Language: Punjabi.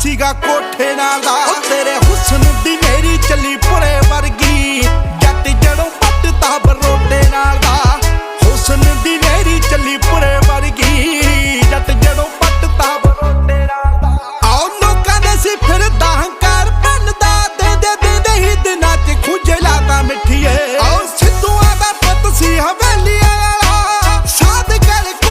ਸੀਗਾ ਕੋਠੇ ਨਾਲ ਦਾ। ਤੇਰੇ ਹੁਸਨ